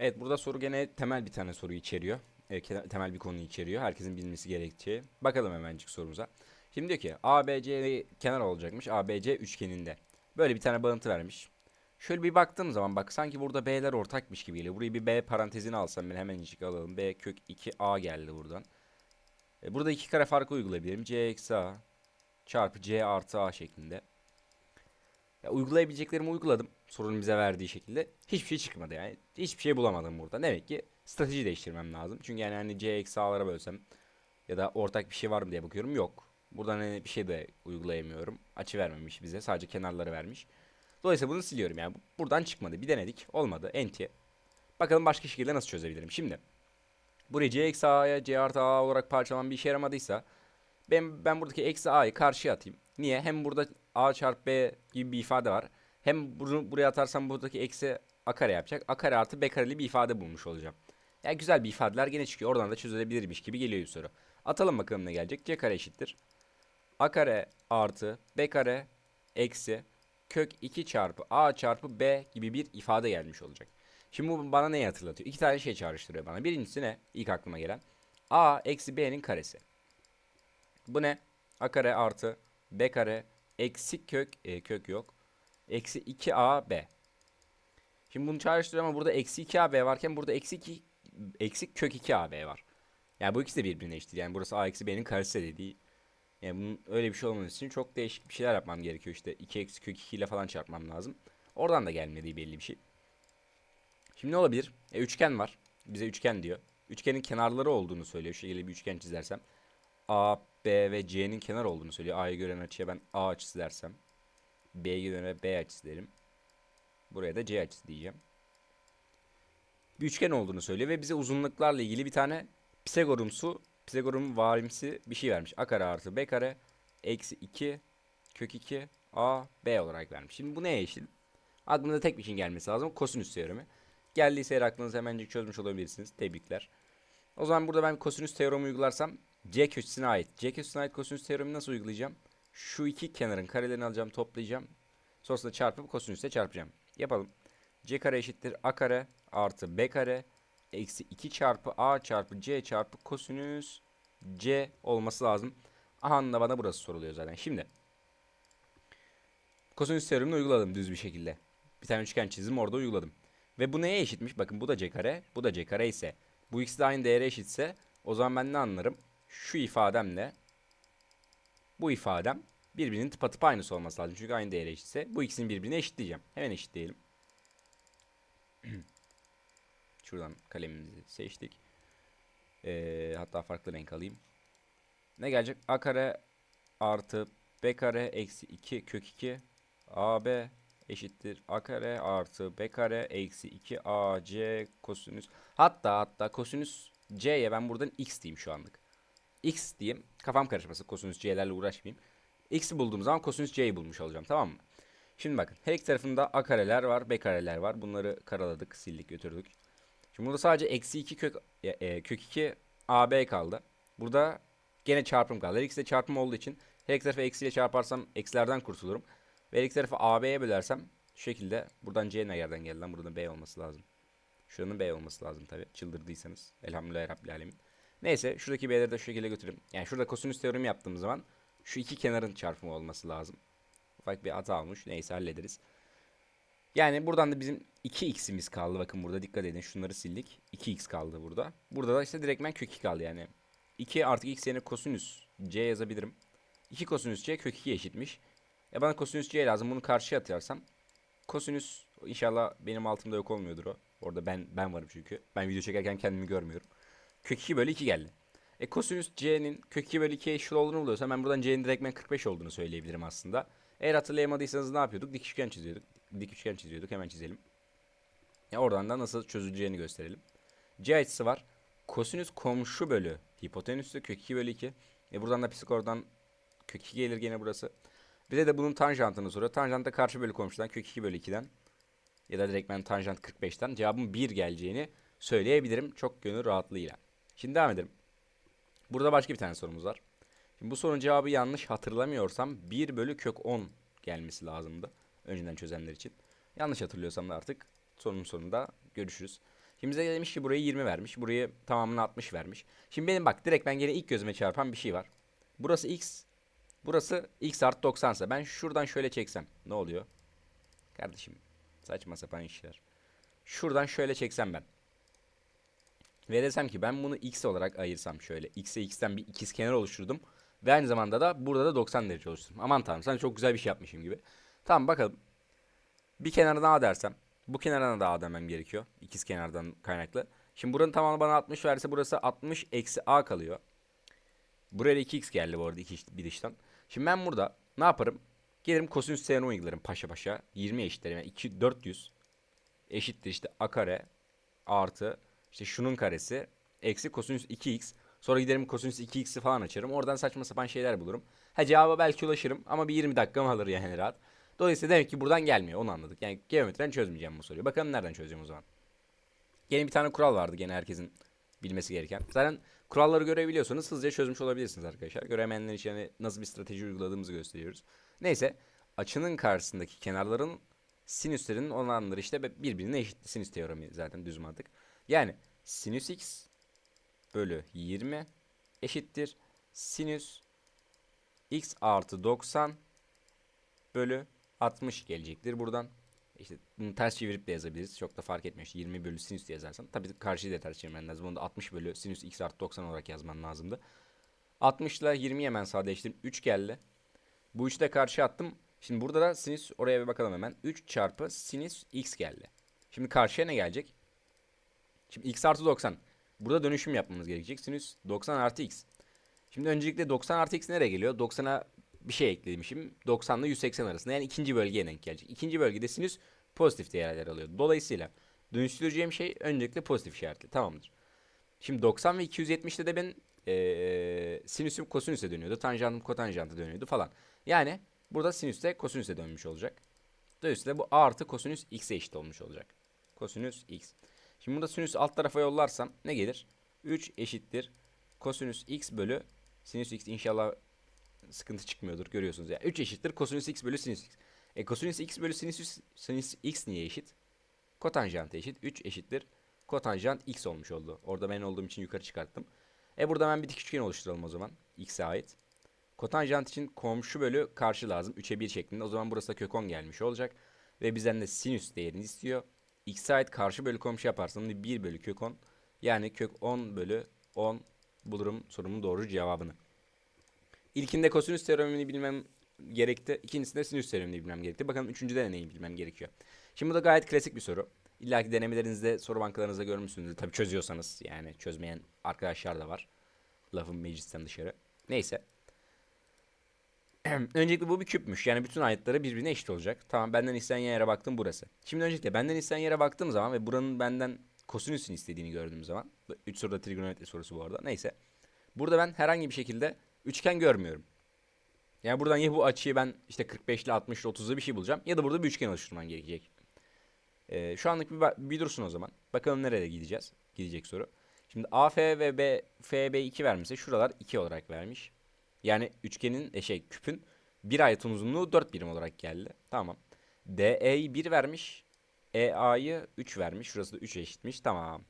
Evet burada soru gene temel bir tane soru içeriyor. E, temel bir konu içeriyor. Herkesin bilmesi gerektiği. Bakalım hemencik sorumuza. Şimdi diyor ki ABC kenar olacakmış ABC üçgeninde. Böyle bir tane bağıntı vermiş. Şöyle bir baktığım zaman bak sanki burada B'ler ortakmış gibi geliyor. Burayı bir B parantezine alsam ben hemencik alalım. B kök 2A geldi buradan. E, burada iki kare farkı uygulayabilirim. C eksi A çarpı C artı A şeklinde. Ya uygulayabileceklerimi uyguladım. Sorunun bize verdiği şekilde. Hiçbir şey çıkmadı yani. Hiçbir şey bulamadım burada. Demek ki strateji değiştirmem lazım. Çünkü yani hani C eksi A'lara bölsem ya da ortak bir şey var mı diye bakıyorum. Yok. Buradan hani bir şey de uygulayamıyorum. Açı vermemiş bize. Sadece kenarları vermiş. Dolayısıyla bunu siliyorum yani. Buradan çıkmadı. Bir denedik. Olmadı. Enti. Bakalım başka şekilde nasıl çözebilirim. Şimdi. Burayı C eksi A'ya C artı A olarak parçalaman bir işe yaramadıysa ben, ben buradaki eksi A'yı karşıya atayım. Niye? Hem burada A çarpı B gibi bir ifade var. Hem bunu buraya atarsam buradaki eksi A kare yapacak. A kare artı B kareli bir ifade bulmuş olacağım. Yani güzel bir ifadeler gene çıkıyor. Oradan da çözülebilirmiş gibi geliyor soru. Atalım bakalım ne gelecek. C kare eşittir. A kare artı B kare eksi kök 2 çarpı A çarpı B gibi bir ifade gelmiş olacak. Şimdi bu bana neyi hatırlatıyor? İki tane şey çağrıştırıyor bana. Birincisi ne? İlk aklıma gelen. A eksi B'nin karesi. Bu ne? A kare artı B kare eksi kök e, kök yok. Eksi 2AB. Şimdi bunu çağrıştırıyor ama burada eksi 2AB varken burada eksi 2 eksi kök 2AB var. Yani bu ikisi de birbirine eşit. Yani burası A eksi B'nin karesi de değil. Yani bunun öyle bir şey olmaması için çok değişik bir şeyler yapmam gerekiyor. İşte 2 eksi kök 2 ile falan çarpmam lazım. Oradan da gelmediği belli bir şey. Şimdi ne olabilir? E, üçgen var. Bize üçgen diyor. Üçgenin kenarları olduğunu söylüyor. Şu şekilde bir üçgen çizersem. A, B ve C'nin kenar olduğunu söylüyor. A'ya gören açıya ben A açısı dersem. B'ye göre B açısı derim. Buraya da C açısı diyeceğim. Bir üçgen olduğunu söylüyor ve bize uzunluklarla ilgili bir tane Pisagorumsu, Pisagor'un varimsi bir şey vermiş. A kare artı B kare eksi 2 kök 2 A B olarak vermiş. Şimdi bu neye eşit? Aklınıza tek bir şey gelmesi lazım. Kosinüs teoremi. Geldiyse eğer aklınıza hemencik çözmüş olabilirsiniz. Tebrikler. O zaman burada ben kosinüs teoremi uygularsam C köşesine ait. C köşesine ait kosinüs teoremi nasıl uygulayacağım? Şu iki kenarın karelerini alacağım, toplayacağım. Sonrasında çarpıp kosinüsle çarpacağım. Yapalım. C kare eşittir A kare artı B kare eksi 2 çarpı A çarpı C çarpı kosinüs C olması lazım. Aha bana burası soruluyor zaten. Şimdi kosinüs teoremini uyguladım düz bir şekilde. Bir tane üçgen çizdim orada uyguladım. Ve bu neye eşitmiş? Bakın bu da C kare, bu da C kare ise bu ikisi de aynı değere eşitse o zaman ben ne anlarım? Şu ifademle bu ifadem birbirinin tıpatıp aynısı olması lazım. Çünkü aynı değere eşitse bu ikisini birbirine eşitleyeceğim. Hemen eşitleyelim. Şuradan kalemimizi seçtik. Ee, hatta farklı renk alayım. Ne gelecek? A kare artı B kare eksi 2 kök 2 AB eşittir A kare artı B kare eksi 2 AC kosinüs. Hatta hatta kosinüs C'ye ben buradan X diyeyim şu anlık. X diyeyim. Kafam karışmasın. Kosinüs C'lerle uğraşmayayım. X'i bulduğum zaman kosinüs C'yi bulmuş olacağım. Tamam mı? Şimdi bakın. Her iki tarafında A kareler var. B kareler var. Bunları karaladık. Sildik götürdük. Şimdi burada sadece eksi 2 kök, e, e, kök 2 AB kaldı. Burada gene çarpım kaldı. Her ikisi çarpım olduğu için her iki tarafı eksiyle çarparsam eksilerden kurtulurum. Ve her iki tarafı AB'ye bölersem şu şekilde buradan C ne yerden geldi lan? Buradan B olması lazım. Şuranın B olması lazım tabi. Çıldırdıysanız. Elhamdülillah Rabbil Alemin. Neyse şuradaki B'leri de şu şekilde götüreyim. Yani şurada kosinüs teoremi yaptığım zaman şu iki kenarın çarpımı olması lazım. Ufak bir hata olmuş. Neyse hallederiz. Yani buradan da bizim 2x'imiz kaldı. Bakın burada dikkat edin. Şunları sildik. 2x kaldı burada. Burada da işte direktmen kök 2 kaldı yani. 2 artık x yerine kosinüs c yazabilirim. 2 kosinüs c kök 2 eşitmiş. E bana kosinüs c lazım. Bunu karşıya atarsam kosinüs inşallah benim altımda yok olmuyordur o. Orada ben ben varım çünkü. Ben video çekerken kendimi görmüyorum. Kök 2 bölü 2 geldi. E kosinüs c'nin kök 2 bölü 2'ye eşit olduğunu buluyorsam ben buradan c'nin direktmen 45 olduğunu söyleyebilirim aslında. Eğer hatırlayamadıysanız ne yapıyorduk? Dik üçgen çiziyorduk. Dik üçgen çiziyorduk. Hemen çizelim. Ya oradan da nasıl çözüleceğini gösterelim. C açısı var. Kosinüs komşu bölü hipotenüsü kök 2 bölü 2. E buradan da Pisagor'dan kök 2 gelir gene burası. Bize de bunun tanjantını soruyor. Tanjant da karşı bölü komşudan kök 2 bölü 2'den ya da direkt ben tanjant 45'ten cevabın 1 geleceğini söyleyebilirim çok gönül rahatlığıyla. Şimdi devam edelim. Burada başka bir tane sorumuz var. Şimdi bu sorunun cevabı yanlış hatırlamıyorsam 1 bölü kök 10 gelmesi lazımdı. Önceden çözenler için. Yanlış hatırlıyorsam da artık sorunun sonunda görüşürüz. Şimdi bize demiş ki burayı 20 vermiş. Burayı tamamını 60 vermiş. Şimdi benim bak direkt ben gene ilk gözüme çarpan bir şey var. Burası x. Burası x artı 90 ise ben şuradan şöyle çeksem ne oluyor? Kardeşim saçma sapan işler. Şuradan şöyle çeksem ben. Ve desem ki ben bunu x olarak ayırsam şöyle. x'e x'ten bir ikiz kenar oluşturdum. Ve aynı zamanda da burada da 90 derece oluşturdum. Aman tanrım sanki çok güzel bir şey yapmışım gibi. Tamam bakalım. Bir kenarına a dersem. Bu kenarına da a demem gerekiyor. İkiz kenardan kaynaklı. Şimdi buranın tamamı bana 60 verse burası 60 eksi a kalıyor. Buraya da 2x geldi bu arada iki, bir dıştan. Şimdi ben burada ne yaparım? Gelirim kosinüs teoremi uygularım paşa paşa. 20 eşittir yani 2, 400 eşittir işte a kare artı işte şunun karesi eksi kosinüs 2x. Sonra giderim kosinüs 2x'i falan açarım. Oradan saçma sapan şeyler bulurum. Ha cevaba belki ulaşırım ama bir 20 dakikam alır yani rahat. Dolayısıyla demek ki buradan gelmiyor onu anladık. Yani geometriden çözmeyeceğim bu soruyu. Bakalım nereden çözeceğim o zaman. Gene bir tane kural vardı gene herkesin bilmesi gereken. Zaten kuralları görebiliyorsanız hızlıca çözmüş olabilirsiniz arkadaşlar. Göremeyenler için hani nasıl bir strateji uyguladığımızı gösteriyoruz. Neyse açının karşısındaki kenarların sinüslerinin oranları işte birbirine eşit. Sinüs teoremi zaten düz mantık. Yani sinüs x bölü 20 eşittir sinüs x artı 90 bölü 60 gelecektir buradan. İşte bunu ters çevirip de yazabiliriz. Çok da fark etmiyor. İşte 20 bölü sinüs diye yazarsan. Tabii karşıyı da ters çevirmen lazım. Onu da 60 bölü sinüs x artı 90 olarak yazman lazımdı. 60 ile 20'yi hemen sadeleştirdim. 3 geldi. Bu 3'ü de karşı attım. Şimdi burada da sinüs oraya bir bakalım hemen. 3 çarpı sinüs x geldi. Şimdi karşıya ne gelecek? Şimdi x artı 90. Burada dönüşüm yapmamız gerekecek. Sinüs 90 artı x. Şimdi öncelikle 90 artı x nereye geliyor? 90'a bir şey eklemişim. 90 ile 180 arasında. Yani ikinci bölgeye denk gelecek. İkinci bölgede sinüs pozitif değerler alıyor. Dolayısıyla dönüştüreceğim şey öncelikle pozitif işaretli. Tamamdır. Şimdi 90 ve 270'te de ben ee, sinüsüm kosinüse dönüyordu. Tanjantım kotanjanta dönüyordu falan. Yani burada sinüs de kosinüse dönmüş olacak. Dolayısıyla bu a artı kosinüs x'e eşit olmuş olacak. Kosinüs x. Şimdi burada sinüs alt tarafa yollarsam ne gelir? 3 eşittir kosinüs x bölü sinüs x inşallah sıkıntı çıkmıyordur görüyorsunuz ya. 3 eşittir kosinüs x bölü sinüs x. E kosinüs x bölü sinüs, sinüs x niye eşit? Kotanjant eşit. 3 eşittir kotanjant x olmuş oldu. Orada ben olduğum için yukarı çıkarttım. E burada hemen bir dik üçgen oluşturalım o zaman. X'e ait. Kotanjant için komşu bölü karşı lazım. 3'e 1 şeklinde. O zaman burası da kök 10 gelmiş olacak. Ve bizden de sinüs değerini istiyor. X'e ait karşı bölü komşu yaparsam da 1 bölü kök 10. Yani kök 10 bölü 10 bulurum sorumun doğru cevabını. İlkinde kosinüs teoremini bilmem gerekti. İkincisinde sinüs teoremini bilmem gerekti. Bakalım üçüncüde de neyi bilmem gerekiyor. Şimdi bu da gayet klasik bir soru. İlla ki denemelerinizde, soru bankalarınızda görmüşsünüzdür. Tabii çözüyorsanız yani çözmeyen arkadaşlar da var. Lafın meclisten dışarı. Neyse. öncelikle bu bir küpmüş. Yani bütün ayetleri birbirine eşit olacak. Tamam benden istenen yere baktım burası. Şimdi öncelikle benden istenen yere baktığım zaman ve buranın benden kosinüsün istediğini gördüğüm zaman. 3 soruda trigonometri sorusu bu arada. Neyse. Burada ben herhangi bir şekilde üçgen görmüyorum. Yani buradan ya bu açıyı ben işte 45 ile 60 ile 30'da bir şey bulacağım. Ya da burada bir üçgen oluşturman gerekecek. Ee, şu anlık bir, bir dursun o zaman. Bakalım nereye gideceğiz. Gidecek soru. Şimdi AF ve B, FB2 vermişse şuralar 2 olarak vermiş. Yani üçgenin e, şey küpün bir ayetın uzunluğu 4 birim olarak geldi. Tamam. DE'yi 1 vermiş. EA'yı 3 vermiş. Şurası da 3 eşitmiş. Tamam.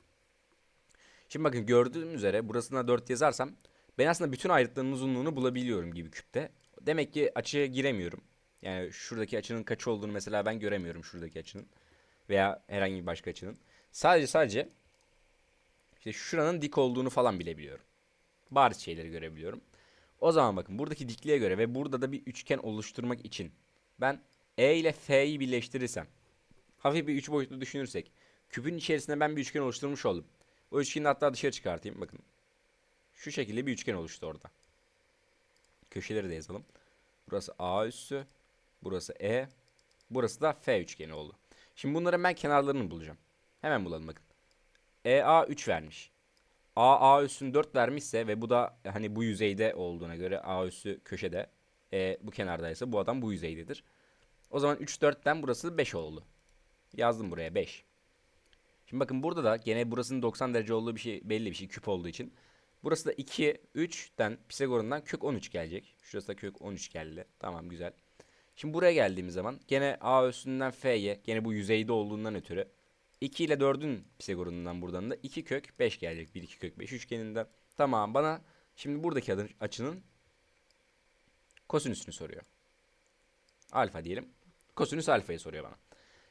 Şimdi bakın gördüğüm üzere burasına 4 yazarsam ben aslında bütün ayrıtların uzunluğunu bulabiliyorum gibi küpte. Demek ki açıya giremiyorum. Yani şuradaki açının kaç olduğunu mesela ben göremiyorum şuradaki açının. Veya herhangi bir başka açının. Sadece sadece işte şuranın dik olduğunu falan bilebiliyorum. Bariz şeyleri görebiliyorum. O zaman bakın buradaki dikliğe göre ve burada da bir üçgen oluşturmak için ben E ile F'yi birleştirirsem hafif bir üç boyutlu düşünürsek küpün içerisinde ben bir üçgen oluşturmuş oldum. O üçgeni hatta dışarı çıkartayım bakın. Şu şekilde bir üçgen oluştu orada. Köşeleri de yazalım. Burası A üssü, burası E, burası da F üçgeni oldu. Şimdi bunların ben kenarlarını bulacağım. Hemen bulalım bakın. EA 3 vermiş. A A üssünü 4 vermişse ve bu da hani bu yüzeyde olduğuna göre A üssü köşede. E bu kenardaysa bu adam bu yüzeydedir. O zaman 3 4'ten burası 5 oldu. Yazdım buraya 5. Şimdi bakın burada da gene burasının 90 derece olduğu bir şey belli bir şey küp olduğu için. Burası da 2 3'ten Pisagor'undan kök 13 gelecek. Şurası da kök 13 geldi. Tamam güzel. Şimdi buraya geldiğimiz zaman gene A üstünden F'ye gene bu yüzeyde olduğundan ötürü 2 ile 4'ün Pisagor'undan buradan da 2 kök 5 gelecek. 1 2 kök 5 üçgeninden. Tamam bana şimdi buradaki adın- açının kosinüsünü soruyor. Alfa diyelim. Kosinüs alfayı soruyor bana.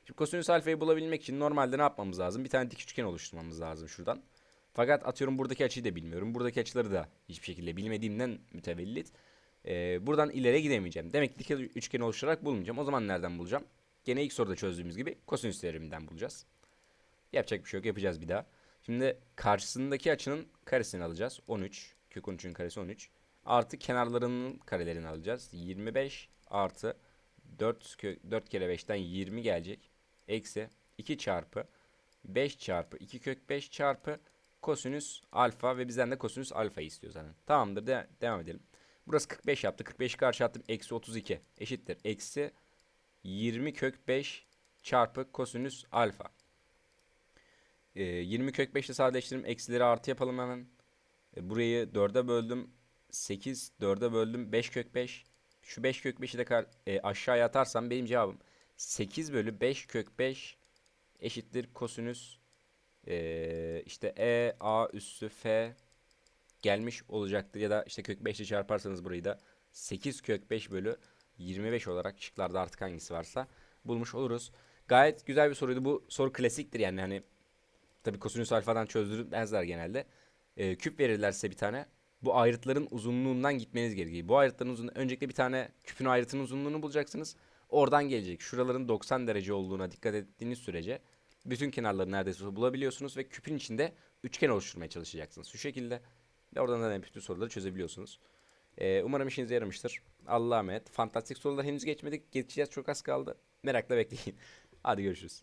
Şimdi kosinüs alfayı bulabilmek için normalde ne yapmamız lazım? Bir tane dik üçgen oluşturmamız lazım şuradan. Fakat atıyorum buradaki açıyı da bilmiyorum. Buradaki açıları da hiçbir şekilde bilmediğimden mütevellit. Ee, buradan ileriye gidemeyeceğim. Demek ki dik üçgen oluşturarak bulmayacağım. O zaman nereden bulacağım? Gene ilk soruda çözdüğümüz gibi kosinüs teoreminden bulacağız. Yapacak bir şey yok. Yapacağız bir daha. Şimdi karşısındaki açının karesini alacağız. 13. Kök 13'ün karesi 13. Artı kenarlarının karelerini alacağız. 25 artı 4, kök, 4 kere 5'ten 20 gelecek. Eksi 2 çarpı 5 çarpı 2 kök 5 çarpı kosinüs alfa ve bizden de kosinüs alfa istiyor zaten. Tamamdır de- devam edelim. Burası 45 yaptı. 45'i karşı attım. Eksi 32 eşittir. Eksi 20 kök 5 çarpı kosinüs alfa. Ee, 20 kök 5 ile sadeleştirelim. Eksileri artı yapalım hemen. E, burayı 4'e böldüm. 8 4'e böldüm. 5 kök 5. Şu 5 kök 5'i de kar- e, aşağıya atarsam benim cevabım 8 bölü 5 kök 5 eşittir kosinüs e, işte e a üssü f gelmiş olacaktır. Ya da işte kök 5 ile çarparsanız burayı da 8 kök 5 bölü 25 olarak şıklarda artık hangisi varsa bulmuş oluruz. Gayet güzel bir soruydu. Bu soru klasiktir yani hani tabii kosinüs alfadan çözdürmezler genelde. Ee, küp verirler size bir tane. Bu ayrıtların uzunluğundan gitmeniz gerekiyor. Bu ayrıtların uzunluğu öncelikle bir tane küpün ayrıtının uzunluğunu bulacaksınız. Oradan gelecek. Şuraların 90 derece olduğuna dikkat ettiğiniz sürece bütün kenarları neredeyse bulabiliyorsunuz ve küpün içinde üçgen oluşturmaya çalışacaksınız. Şu şekilde ve oradan da bütün soruları çözebiliyorsunuz. Ee, umarım işinize yaramıştır. Allah'a emanet. Fantastik sorular henüz geçmedik. Geçeceğiz çok az kaldı. Merakla bekleyin. Hadi görüşürüz.